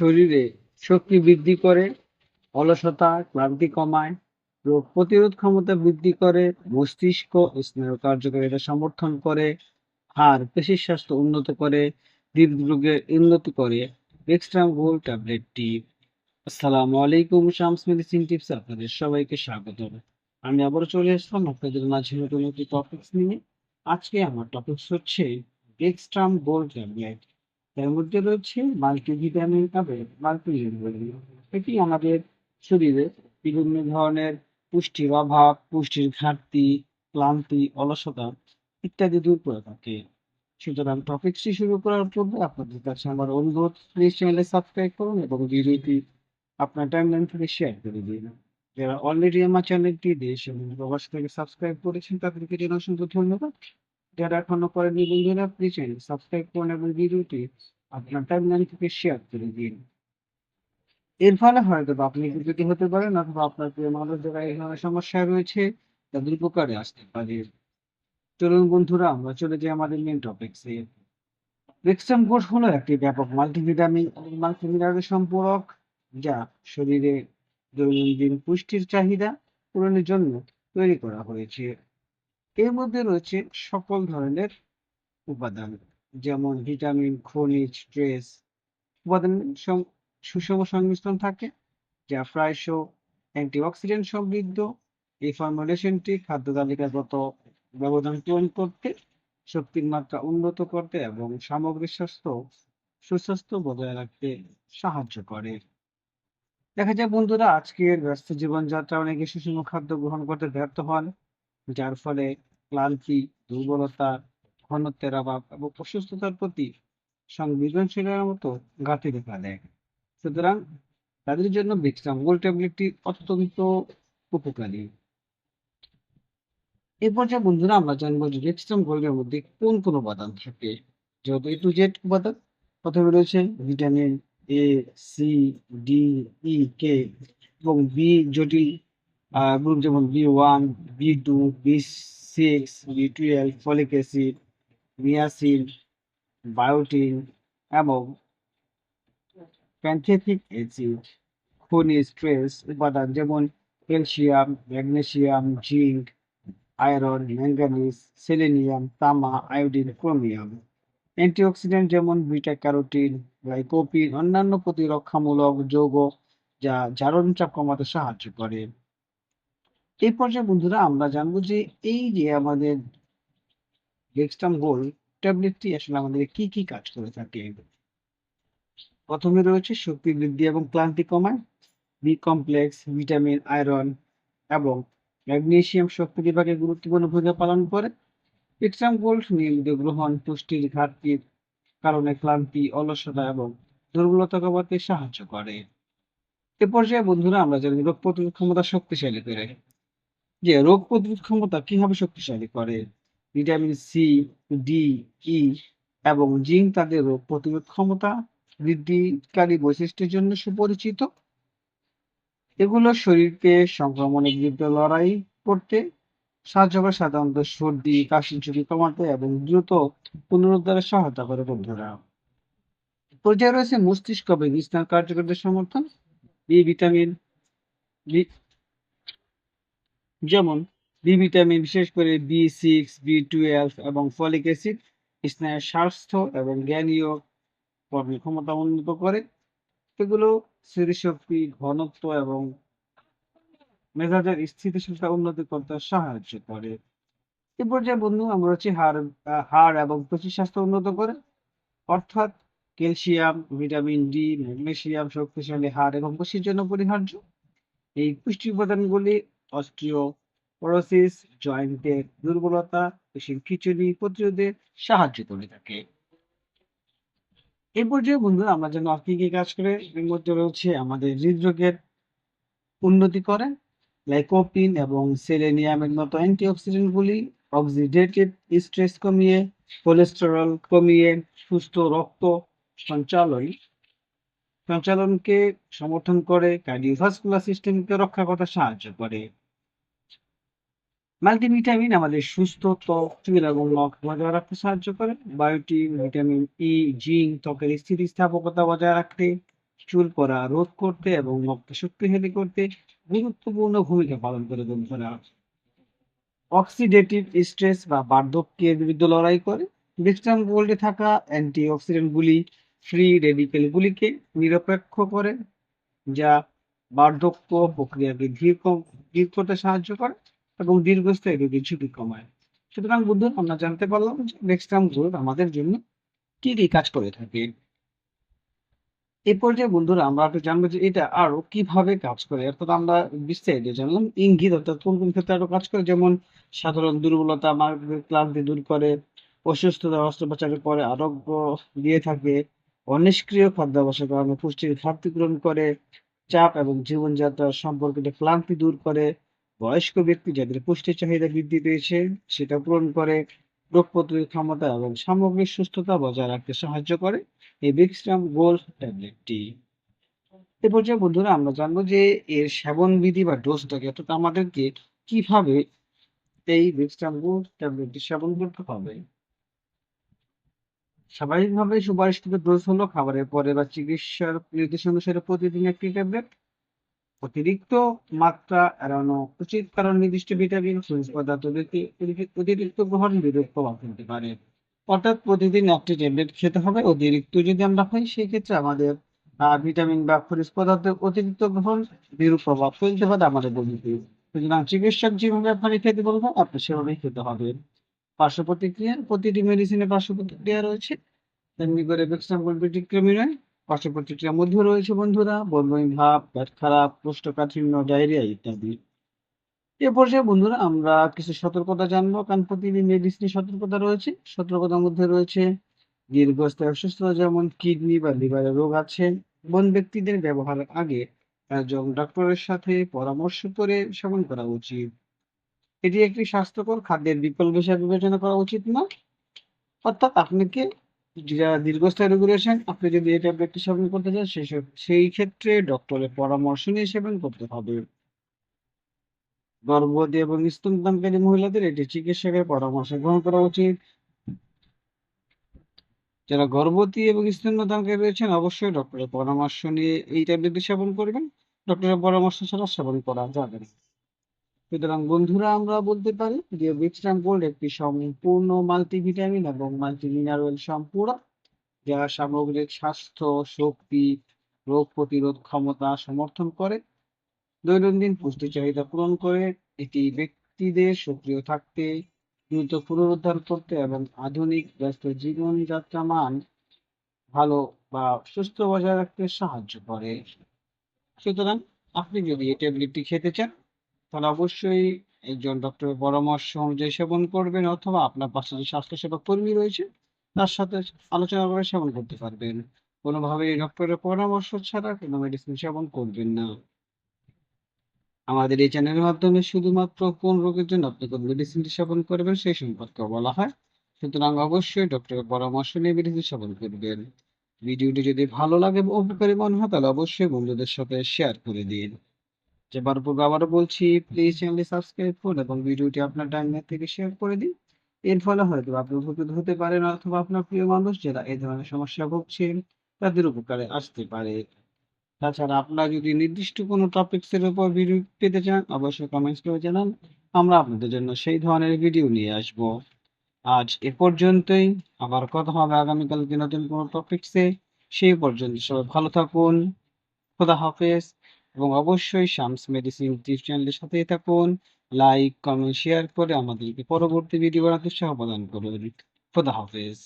শরীরে শক্তি বৃদ্ধি করে, অলসতা, ক্লান্তি কমায়, রোগ প্রতিরোধ ক্ষমতা বৃদ্ধি করে, মস্তিষ্ক স্নায়ু কার্যকারিতা সমর্থন করে, হাড়, পেশির স্বাস্থ্য উন্নত করে, হৃদরোগের উন্নতি করে। এক্সট্রা গোল ট্যাবলেটটি আসসালামু আলাইকুম, শামস মেডিসিন টিপস আপনাদের সবাইকে স্বাগত আমি আবারও চলে আসলাম আপনাদের মাঝে নতুন একটি টপিকস নিয়ে। আজকে আমার টপিকস হচ্ছে এক্সট্রাম গোল্ড ট্যাবলেট এর মধ্যে রয়েছে মাল্টিভিটামিন এবং মাল্টিভিটামিন এটি আমাদের শরীরে বিভিন্ন ধরনের পুষ্টির অভাব, পুষ্টির ঘাটতি, ক্লান্তি, অলসতা ইত্যাদি দূর করে থাকে। সুতরাং টপিকসটি শুরু করার পূর্বে আপনাদের কাছে আমার অনুরোধ প্লিজ চ্যানেলে সাবস্ক্রাইব করুন এবং ভিডিওটি আপনার টাইমলাইন থেকে শেয়ার করে দিন। যারা অলরেডি আমার চ্যানেলটি দেশ এবং প্রবাস থেকে সাবস্ক্রাইব করেছেন, তাদেরকে জানাই অসংখ্য ধন্যবাদ। যারা এখনও করেনি বন্ধুরা প্লিজ চ্যানেল সাবস্ক্রাইব করুন এবং ভিডিওটি আপনার টাইমলাইন থেকে শেয়ার করে দিন। এর ফলে হয়তো বা আপনি উপকৃত হতে পারেন অথবা আপনার প্রিয় মানুষ যারা এই ধরনের সমস্যায় রয়েছে তাদের উপকারে আসতে পারে। চলুন বন্ধুরা, আমরা চলে যাই আমাদের মেন টপিকসে রেক্সাম কোর্স হলো একটি ব্যাপক মাল্টিভিটামিন মাল্টিমিনারেল সম্পূরক, যা শরীরে দৈনন্দিন পুষ্টির চাহিদা পূরণের জন্য তৈরি করা হয়েছে। এর মধ্যে রয়েছে সকল ধরনের উপাদান, যেমন ভিটামিন, খনিজ ট্রেস উপাদান সুষম সংমিশ্রণ থাকে, যা প্রায়শ অ্যান্টিঅক্সিডেন্ট সমৃদ্ধ। এই ফর্মুলেশনটি খাদ্য তালিকাগত ব্যবধান পূরণ করতে, শক্তির মাত্রা উন্নত করতে এবং সামগ্রিক স্বাস্থ্য সুস্বাস্থ্য বজায় রাখতে সাহায্য করে। দেখা যায় বন্ধুরা, আজকের ব্যস্ত জীবনযাত্রা অনেকে সুষম খাদ্য গ্রহণ করতে ব্যর্থ হন। যার ফলে ক্লান্তি, দুর্বলতা, ঘনত্বের অভাব এবং অসুস্থতার প্রতি সংবেদনশীলের মতো ঘাটতি দেখা দেয়। সুতরাং তাদের জন্য বিক্রাম গোল্ড ট্যাবলেটটি অত্যন্ত উপকারী। এই পর্যায়ে বন্ধুরা আমরা জানব যে রেক্সট্রাম গোল্ডের মধ্যে কোন কোন উপাদান থাকে। যেহেতু এ টু জেড উপাদান, প্রথমে রয়েছে vitamin A C D E K এবং বি জটিল গ্রুপ যেমন B one B two B six B twelve folic acid niacin biotin এবং প্যান্থেটিক অ্যাসিড খনিজ ট্রেস উপাদান যেমন calcium magnesium zinc iron manganese selenium তামা আয়োডিন ক্রোমিয়াম অ্যান্টিঅক্সিডেন্ট যেমন beta carotene lycopene অন্যান্য প্রতিরক্ষামূলক যৌগ যা জারণ চাপ কমাতে সাহায্য করে। এই পর্যায়ে বন্ধুরা আমরা জানব যে এই যে আমাদের ডেক্সটাম গোল্ড ট্যাবলেটটি আসলে আমাদের কি কি কাজ করে থাকে? প্রথমে রয়েছে শক্তি বৃদ্ধি এবং ক্লান্তি কমায় বি কমপ্লেক্স ভিটামিন আয়রন এবং ম্যাগনেসিয়াম শক্তি বিভাগে গুরুত্বপূর্ণ ভূমিকা পালন করে। এক্সাম গোল্ড নিয়মিত গ্রহণ, পুষ্টির ঘাটতির কারণে ক্লান্তি, অলসতা এবং দুর্বলতা কমাতে সাহায্য করে। এ পর্যায়ে বন্ধুরা আমরা জানি রোগ প্রতিরোধ ক্ষমতা শক্তিশালী করে। যে রোগ প্রতিরোধ ক্ষমতা কীভাবে শক্তিশালী করে? ভিটামিন সি ডি ই এবং জিঙ্ক তাদের রোগ প্রতিরোধ ক্ষমতা বৃদ্ধিকারী বৈশিষ্ট্যের জন্য সুপরিচিত। এগুলো শরীরকে সংক্রমণের বিরুদ্ধে লড়াই করতে সাহায্য করে। সাধারণত সর্দি কাশির ঝুঁকি কমাতে এবং দ্রুত পুনরুদ্ধারে সহায়তা করে বন্ধুরা। পর্যায়ে রয়েছে মস্তিষ্ক স্নায়ু কার্যকরদের সমর্থন। বি ভিটামিন যেমন বি ভিটামিন বিশেষ করে বি সিক্স বি টুয়েলভ এবং ফলিক অ্যাসিড স্নায়ুর স্বাস্থ্য এবং জ্ঞানীয় কর্মের ক্ষমতা উন্নত করে। এগুলো স্মৃতিশক্তি ঘনত্ব এবং মেজাজের স্থিতিশীলতা উন্নতি করতে সাহায্য করে। এ পর্যায়ে বন্ধু, আমরা হচ্ছে হাড় হাড় এবং পেশি স্বাস্থ্য উন্নত করে। অর্থাৎ ক্যালসিয়াম, ভিটামিন ডি ম্যাগনেসিয়াম শক্তিশালী হাড় এবং পেশির জন্য পরিহার্য। এই পুষ্টি উপাদানগুলি অস্টিওপোরোসিস জয়েন্টের দুর্বলতা, পেশির খিচুড়ি, প্রতিরোধে সাহায্য করে থাকে। এই পর্যায়ে বন্ধুরা আমরা যেন কি কি কাজ করে, এর মধ্যে রয়েছে আমাদের হৃদরোগের উন্নতি করে লাইকোপিন এবং সেলেনিয়ামের মতো অ্যান্টিঅক্সিডেন্টগুলি, অক্সিডেটিভ স্ট্রেস কমিয়ে, কোলেস্টেরল কমিয়ে, সুস্থ রক্ত সঞ্চালন সঞ্চালনকে সমর্থন করে, কার্ডিওভাস্কুলার সিস্টেমকে রক্ষা করতে সাহায্য করে। মাল্টিভিটামিন আমাদের সুস্থ ত্বক চুল এবং নখ বজায় রাখতে সাহায্য করে। বায়োটিন, ভিটামিন ই জিঙ্ক, ত্বকের স্থিতিস্থাপকতা বজায় রাখতে, চুল পড়া রোধ করতে এবং রক্ত শক্তিশালী করতে গুরুত্বপূর্ণ ভূমিকা পালন করে বন্ধুরা। অক্সিডেটিভ স্ট্রেস বা বার্ধক্যের বিরুদ্ধে লড়াই করে। বিশ্রাম গোল্ডে থাকা অ্যান্টিঅক্সিডেন্টগুলি ফ্রি রেডিকেলগুলিকে নিরপেক্ষ করে, যা বার্ধক্য প্রক্রিয়াকে ধীর ধীর করতে সাহায্য করে এবং দীর্ঘস্থায়ী ঝুঁকি কমায়। সুতরাং বন্ধু আমরা জানতে পারলাম যে গোল্ড আমাদের জন্য কি কি কাজ করে থাকে। এই পর্যায়ে বন্ধুরা, আমরা একটু জানব যে এটা আরও কীভাবে কাজ করে। অর্থাৎ আমরা বিস্তারিত জানলাম, ইঙ্গিত অর্থাৎ কোন কোন ক্ষেত্রে আরও কাজ করে, যেমন সাধারণ দুর্বলতা ক্লান্তি দূর করে, অসুস্থতা, অস্ত্রোপচারের পরে আরোগ্য দিয়ে থাকে অনিষ্ক্রিয় খাদ্যাভ্যাসের কারণে পুষ্টির ঘাটতি পূরণ করে, চাপ এবং জীবনযাত্রার সম্পর্কিত ক্লান্তি দূর করে। বয়স্ক ব্যক্তি যাদের পুষ্টির চাহিদা বৃদ্ধি পেয়েছে, সেটা পূরণ করে। রোগ প্রতিরোধ ক্ষমতা এবং সামগ্রিক সুস্থতা বজায় রাখতে সাহায্য করে। এই বিক্সট্রাম গোল্ড ট্যাবলেটটি। এ পর্যায়ে বন্ধুরা আমরা জানব যে এর সেবন বিধি বা ডোজটাকে অর্থাৎ আমাদেরকে কীভাবে এই বিক্সট্রাম গোল্ড ট্যাবলেটটি সেবন করতে হবে। স্বাভাবিকভাবে সুপারিশকৃত ডোজ হলো খাবারের পরে বা চিকিৎসার নির্দেশ অনুসারে প্রতিদিন একটি ট্যাবলেট অতিরিক্ত মাত্রা এড়ানো উচিত কারণ নির্দিষ্ট ভিটামিন খনিজ পদার্থ অতি- অতি- অতিরিক্ত গ্রহণ বিরূপ প্রভাব ফেলতে পারে। অর্থাৎ প্রতিদিন একটি ট্যাবলেট খেতে হবে, অতিরিক্ত যদি আমরা খাই সেই ক্ষেত্রে আমাদের ভিটামিন বা খনিজ পদার্থের অতিরিক্ত গ্রহণ বিরূপ প্রভাব ফেলতে পারে আমাদের বডিতে। সুতরাং চিকিৎসক যেভাবে আপনাকে খেতে বলবে, আপনি সেভাবেই খেতে হবে। পার্শ্ব প্রতিক্রিয়া প্রতিটি মেডিসিনের পার্শ্ব প্রতিক্রিয়া রয়েছে। তেমনি করে নয় পার্শ্ব প্রতিক্রিয়ার মধ্যে রয়েছে বন্ধুরা বলবই ভাব, পেট খারাপ, কোষ্ঠকাঠিন্য ডায়রিয়া ইত্যাদি। এ পর্যায়ে বন্ধুরা, আমরা কিছু সতর্কতা জানব, কারণ প্রতিটি মেডিসিনে সতর্কতা রয়েছে। সতর্কতার মধ্যে রয়েছে দীর্ঘস্থায়ী অসুস্থতা, যেমন কিডনি বা লিভারের রোগ আছে। কোন ব্যক্তিদের ব্যবহারের আগে একজন ডক্টরের সাথে পরামর্শ করে সেবন করা উচিত। এটি একটি স্বাস্থ্যকর খাদ্যের বিকল্প হিসাবে বিবেচনা করা উচিত না। অর্থাৎ আপনাকে যারা দীর্ঘস্থায়ী রোগী রয়েছেন আপনি যদি এই ট্যাবলেটটি সেবন করতে চান সেই সেই ক্ষেত্রে ডক্টরের পরামর্শ নিয়ে সেবন করতে হবে। গর্ভবতী এবং স্তনদানকারী মহিলাদের এটি চিকিৎসকের পরামর্শ গ্রহণ করা উচিত। যারা গর্ভবতী এবং স্তন্যদানকারী রয়েছেন, অবশ্যই ডক্টরের পরামর্শ নিয়ে এই ট্যাবলেটটি সেবন করবেন। ডক্টরের পরামর্শ ছাড়া সেবন করা যাবে না। সুতরাং বন্ধুরা, আমরা বলতে পারি যে বিক্সট্রাম গোল্ড একটি সম্পূর্ণ মাল্টিভিটামিন এবং মাল্টি মাল্টিমিনারেল সম্পূরক যা সামগ্রিক স্বাস্থ্য, শক্তি, রোগ প্রতিরোধ ক্ষমতা সমর্থন করে। দৈনন্দিন পুষ্টি চাহিদা পূরণ করে, এটি ব্যক্তিদের সক্রিয় থাকতে, দ্রুত পুনরুদ্ধার করতে এবং আধুনিক ব্যস্ত জীবনযাত্রা মান ভালো বা সুস্থ বজায় রাখতে সাহায্য করে। সুতরাং আপনি যদি এই ট্যাবলেটটি খেতে চান তাহলে অবশ্যই একজন ডক্টরের পরামর্শ অনুযায়ী সেবন করবেন অথবা আপনার পাশে যে স্বাস্থ্যসেবা কর্মী রয়েছে, তার সাথে আলোচনা করে সেবন করতে পারবেন। কোনোভাবে ডক্টরের পরামর্শ ছাড়া কোনো মেডিসিন সেবন করবেন না। আমাদের এই চ্যানেলের মাধ্যমে শুধুমাত্র কোন রোগের জন্য আপনি কোন মেডিসিনটি সেবন করবেন সেই সম্পর্কে বলা হয়। সুতরাং অবশ্যই ডক্টরের পরামর্শ নিয়ে মেডিসিন সেবন করবেন। ভিডিওটি যদি ভালো লাগে উপকারী মনে হয় তাহলে অবশ্যই বন্ধুদের সাথে শেয়ার করে দিন। যেবার পূর্বে আবারও বলছি প্লিজ চ্যানেলটি সাবস্ক্রাইব করুন এবং ভিডিওটি আপনার টাইমলাইন থেকে শেয়ার করে দিন। এর ফলে হয়তো আপনি উপকৃত হতে পারেন অথবা আপনার প্রিয় মানুষ যারা এই ধরনের সমস্যা ভুগছেন তাদের উপকারে আসতে পারে। তাছাড়া আপনারা যদি নির্দিষ্ট কোনো টপিকস এর উপর ভিডিও পেতে চান, অবশ্যই কমেন্টস করে জানান। আমরা আপনাদের জন্য সেই ধরনের ভিডিও নিয়ে আসব। আজ এ পর্যন্তই। আবার কথা হবে আগামীকালকে নতুন কোনো টপিকসে সেই পর্যন্ত সবাই ভালো থাকুন। খোদা হাফেজ। এবং অবশ্যই শামস মেডিসিন ইউটিউব চ্যানেলের সাথে থাকুন, লাইক, কমেন্ট, শেয়ার করে আমাদেরকে পরবর্তী ভিডিও বানাতে উৎসাহ প্রদান করুন। খোদা হাফেজ।